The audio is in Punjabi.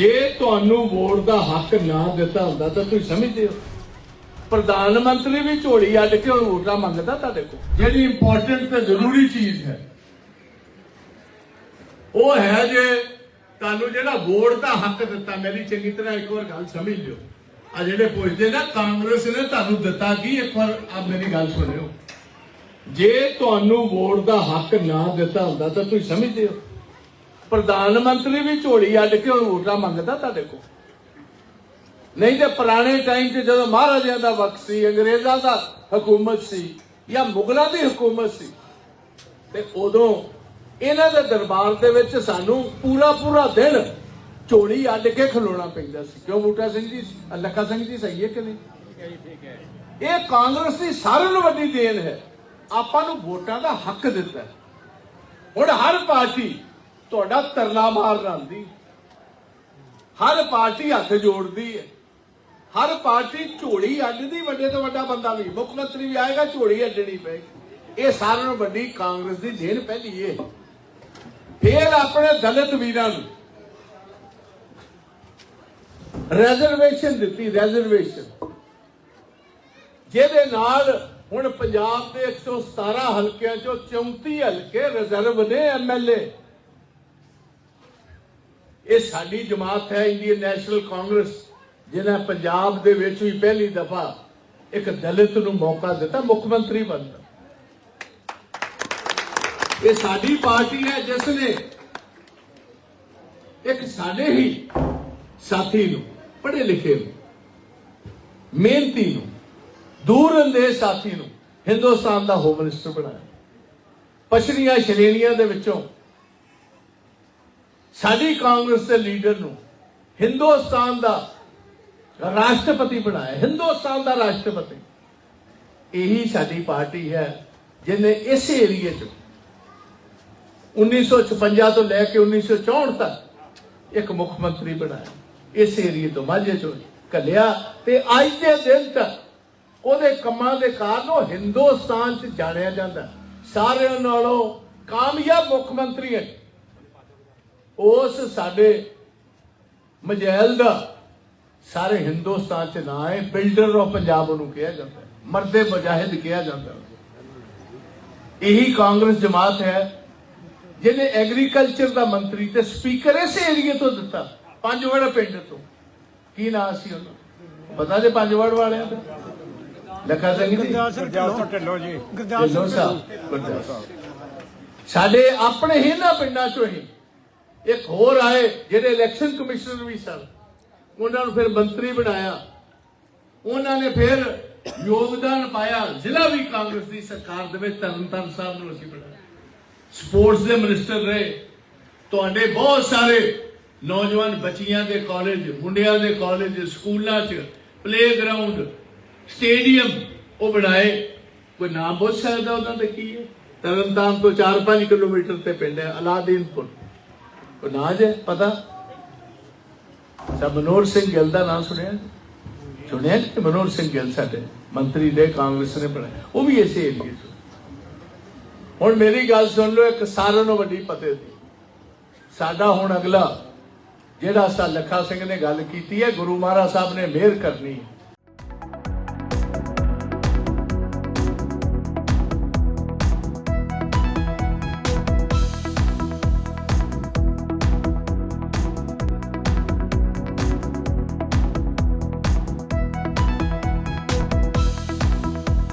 ਜੇ ਤੁਹਾਨੂੰ ਵੋਟ ਦਾ ਹੱਕ ਨਾ ਦਿੱਤਾ ਹੁੰਦਾ ਤਾਂ ਤੁਸੀਂ ਸਮਝਦੇ ਹੋ। ਪ੍ਰਧਾਨ ਮੰਤਰੀ ਵੀ ਝੋਲੀ ਅੱਡ ਕੇ ਵੋਟਾਂ ਮੰਗਦਾ ਤੁਹਾਡੇ ਕੋਲ। ਜਿਹੜੀ ਇੰਪੋਰਟੈਂਟ ਤੇ ਜ਼ਰੂਰੀ ਚੀਜ਼ ਹੈ। ਉਹ ਹੈ ਜੇ ਤੁਹਾਨੂੰ ਜਿਹੜਾ ਵੋਟ ਦਾ ਹੱਕ ਦਿੱਤਾ ਮੇਰੀ ਚੰਗੀ ਤਰ੍ਹਾਂ ਇੱਕ ਵਾਰ ਗੱਲ ਸਮਝ ਲਿਓ। ਆ ਜਿਹੜੇ ਪੁੱਛਦੇ ਨਾ ਕਾਂਗਰਸ ਨੇ ਤੁਹਾਨੂੰ ਦਿੱਤਾ ਕੀ ਇੱਕ ਵਾਰ ਆ ਮੇਰੀ ਗੱਲ ਸੁਣਿਓ। ਜੇ ਤੁਹਾਨੂੰ ਵੋਟ ਦਾ ਹੱਕ ਨਾ ਦਿੱਤਾ ਹੁੰਦਾ ਤਾਂ ਤੁਸੀਂ ਸਮਝਦੇ ਹੋ। ਪ੍ਰਧਾਨ ਮੰਤਰੀ ਵੀ ਝੋਲੀ ਅੱਡ ਕੇ ਵੋਟਾਂ ਮੰਗਦਾ ਤੁਹਾਡੇ ਕੋਲ। ਨਹੀਂ ਤੇ ਪੁਰਾਣੇ ਟਾਈਮ 'ਚ ਜਦੋਂ ਮਹਾਰਾਜਿਆਂ ਦਾ ਵਕਤ ਸੀ, ਅੰਗਰੇਜ਼ਾਂ ਦਾ ਹਕੂਮਤ ਸੀ ਜਾਂ ਮੁਗਲਾਂ ਦੀ ਹਕੂਮਤ ਸੀ, ਤੇ ਉਦੋਂ ਇਹਨਾਂ ਦੇ ਦਰਬਾਰ ਦੇ ਵਿੱਚ ਸਾਨੂੰ ਪੂਰਾ ਪੂਰਾ ਦਿਨ ਝੋਲੀ ਅੱਡ ਕੇ ਖਲੋਣਾ ਪੈਂਦਾ ਸੀ। ਕਿਉਂ ਬੂਟਾ ਸਿੰਘ ਜੀ, ਲੱਖਾ ਸਿੰਘ ਜੀ ਸਹੀ ਹੈ ਕਿ ਨਹੀਂ? ਇਹ ਕਾਂਗਰਸ ਦੀ ਸਾਰਿਆਂ ਨੂੰ ਵੱਡੀ ਦੇਣ ਹੈ। ਆਪਾਂ ਨੂੰ ਵੋਟਾਂ ਦਾ ਹੱਕ ਦਿੱਤਾ ਹੁਣ ਹਰ ਪਾਰਟੀ ਤੁਹਾਡਾ ਤਰਲਾ ਮਾਰ ਰਹੀ ਹਰ ਪਾਰਟੀ ਹੱਥ ਜੋੜਦੀ ਹੈ ਹਰ ਪਾਰਟੀ ਝੋਲੀ ਅੱਡਦੀ, ਵੱਡੇ ਤੋਂ ਵੱਡਾ ਬੰਦਾ ਵੀ ਮੁੱਖ ਮੰਤਰੀ ਵੀ ਆਏਗਾ, ਝੋਲੀ ਅੱਡਣੀ ਪਏਗੀ। ਇਹ ਸਾਰਿਆਂ ਨਾਲੋਂ ਵੱਡੀ ਕਾਂਗਰਸ ਦੀ ਦੇਣ ਪਹਿਲੀ ਇਹ ਫੇਰ ਆਪਣੇ ਦਲਿਤ ਵੀਰਾਂ ਨੂੰ ਰੈਜ਼ਰਵੇਸ਼ਨ ਦਿੱਤੀ ਰੈਜਰਵੇਸ਼ਨ ਜਿਹਦੇ ਨਾਲ ਹੁਣ ਪੰਜਾਬ ਦੇ 117 ਹਲਕਿਆਂ ਚੋਂ 34 ਹਲਕੇ ਰਿਜ਼ਰਵ ਨੇ ਐਮਐਲਏ ਇਹ ਸਾਡੀ ਜਮਾਤ ਹੈ ਇੰਡੀਅਨ ਨੈਸ਼ਨਲ ਕਾਂਗਰਸ, ਜਿਹਨੇ ਪੰਜਾਬ ਦੇ ਵਿੱਚ ਵੀ ਪਹਿਲੀ ਦਫਾ ਇੱਕ ਦਲਿਤ ਨੂੰ ਮੌਕਾ ਦਿੱਤਾ, ਮੁੱਖ ਮੰਤਰੀ ਬਣਨ ਇਹ ਸਾਡੀ ਪਾਰਟੀ ਹੈ ਜਿਸ ਨੇ ਇੱਕ ਸਾਡੇ ਹੀ ਸਾਥੀ ਨੂੰ, ਪੜ੍ਹੇ ਲਿਖੇ ਨੂੰ, ਮਿਹਨਤੀ ਨੂੰ ਦੂਰ ਅੰਦੇਸ਼ ਸਾਥੀ ਨੂੰ ਹਿੰਦੁਸਤਾਨ ਦਾ ਹੋਮ ਮਿਨਿਸਟਰ ਬਣਾਇਆ। ਪਛੜੀਆਂ ਸ਼੍ਰੇਣੀਆਂ ਦੇ ਵਿੱਚੋਂ ਸਾਡੀ ਕਾਂਗਰਸ ਦੇ ਲੀਡਰ ਨੂੰ ਹਿੰਦੁਸਤਾਨ ਦਾ ਰਾਸ਼ਟਰਪਤੀ ਬਣਾਇਆ, ਹਿੰਦੁਸਤਾਨ ਦਾ ਰਾਸ਼ਟਰਪਤੀ। ਇਹੀ ਸਾਡੀ ਪਾਰਟੀ ਹੈ, ਜਿਹਨੇ ਇਸ ਏਰੀਏ 'ਚ 1956 ਤੋਂ ਲੈ ਕੇ 1964 ਤੱਕ ਇੱਕ ਮੁੱਖ ਮੰਤਰੀ ਬਣਾਇਆ। ਇਸ ਏਰੀਏ ਤੋਂ ਮਾਝੇ ਚੋਂ ਕੱਲਿਆ ਤੇ ਅੱਜ ਦੇ ਦਿਨ ਤੱਕ ਉਹਦੇ ਕੰਮਾਂ ਦੇ ਕਾਰਨ ਉਹ ਹਿੰਦੁਸਤਾਨ 'ਚ ਜਾਣਿਆ ਜਾਂਦਾ। ਸਾਰਿਆਂ ਨਾਲੋਂ ਕਾਮਯਾਬ ਮੁੱਖ ਮੰਤਰੀ ਹੈ। ਉਸ ਸਾਡੇ ਮਜੈਲ ਦਾ ਸਾਰੇ ਹਿੰਦੁਸਤਾਨ 'ਚ ਨਾਂ ਹੈ ਬਿਲਡਰ ਆਫ ਪੰਜਾਬ ਉਹਨੂੰ ਕਿਹਾ ਜਾਂਦਾ ਮਰਦੇ ਮੁਜਾਹਿਦ ਕਿਹਾ ਜਾਂਦਾ ਇਹੀ ਕਾਂਗਰਸ ਜਮਾਤ ਹੈ ਜਿਹਨੇ ਐਗਰੀਕਲਚਰ ਦਾ ਮੰਤਰੀ ਤੇ ਸਪੀਕਰ ਇਸ ਏਰੀਏ ਤੋਂ ਦਿੱਤਾ ਪੰਜਵੜ ਪਿੰਡ ਤੋਂ। ਕੀ ਨਾਂ ਸੀ ਉਹਨਾਂ ਪਤਾ ਜੇ ਪੰਜਵੜ ਵਾਲਿਆਂ ਦਾ? ਲੱਖਾ ਸਿੰਘ ਜੀ। ਗੁਰਦਿਆਲ ਸਿੰਘ ਢਿੱਲੋਂ। ਜੀ। ਗੁਰਦਿਆਲ ਸਾਹਿਬ। ਸਾਡੇ ਆਪਣੇ ਹੀ ਨਾ ਪਿੰਡਾਂ ਚੋਂ ਹੀ ਇੱਕ ਹੋਰ ਆਏ ਜਿਹੜੇ ਇਲੈਕਸ਼ਨ ਕਮਿਸ਼ਨਰ ਵੀ ਸਨ। ਉਹਨਾਂ ਨੂੰ ਫਿਰ ਮੰਤਰੀ ਬਣਾਇਆ। ਉਹਨਾਂ ਨੇ ਫਿਰ ਯੋਗਦਾਨ ਪਾਇਆ ਜ਼ਿਲ੍ਹਾ ਵੀ ਕਾਂਗਰਸ ਦੀ ਸਰਕਾਰ ਦੇ ਵਿੱਚ ਤਰਨਤਾਰਨ ਸਾਹਿਬ ਨੂੰ ਅਸੀਂ ਬਣਾਇਆ ਸਪੋਰਟਸ ਦੇ ਮਿਨਿਸਟਰ ਰਹੇ। ਤੁਹਾਡੇ ਬਹੁਤ ਸਾਰੇ ਨੌਜਵਾਨ ਬੱਚੀਆਂ ਦੇ ਕਾਲਜ ਮੁੰਡਿਆਂ ਦੇ ਕਾਲਜ ਸਕੂਲਾਂ 'ਚ ਪਲੇਗਰਾਉਂਡ ਸਟੇਡੀਅਮ ਉਹ ਬਣਾਏ। ਕੋਈ ਨਾਮ ਪੁੱਛ ਸਕਦਾ ਉਹਨਾਂ ਦਾ ਕੀ ਹੈ? ਤਰਨਤਾਰਨ ਤੋਂ 4-5 ਕਿਲੋਮੀਟਰ ਤੇ ਪਿੰਡ ਹੈ, ਅਲਾਦੀਨਪੁਰ। ਉਹ ਨਾਂ ਜੇ ਪਤਾ? ਸਭ ਮਨੋਹਰ ਸਿੰਘ ਗਿੱਲ ਦਾ ਨਾਮ ਸੁਣਿਆ? ਸੁਣਿਆ ਕਿ ਮਨੋਹਰ ਸਿੰਘ ਗਿੱਲ ਸਾਡੇ ਮੰਤਰੀ ਦੇ, ਕਾਂਗਰਸ ਨੇ ਬਣਾਇਆ? ਉਹ ਵੀ ਇਸੇ ਏਰੀਏ ਤੋਂ ਹੁਣ ਮੇਰੀ ਗੱਲ ਸੁਣ ਲਓ, ਇੱਕ ਸਾਰਿਆਂ ਨੂੰ ਵੱਡੀ ਪਤੇ ਦੀ। ਸਾਡਾ ਹੁਣ ਅਗਲਾ, ਜਿਹੜਾ ਸਾ ਲੱਖਾ ਸਿੰਘ ਨੇ ਗੱਲ ਕੀਤੀ ਹੈ, ਗੁਰੂ ਮਹਾਰਾਜ ਸਾਹਿਬ ਨੇ ਮਿਹਰ ਕਰਨੀ ਹੈ।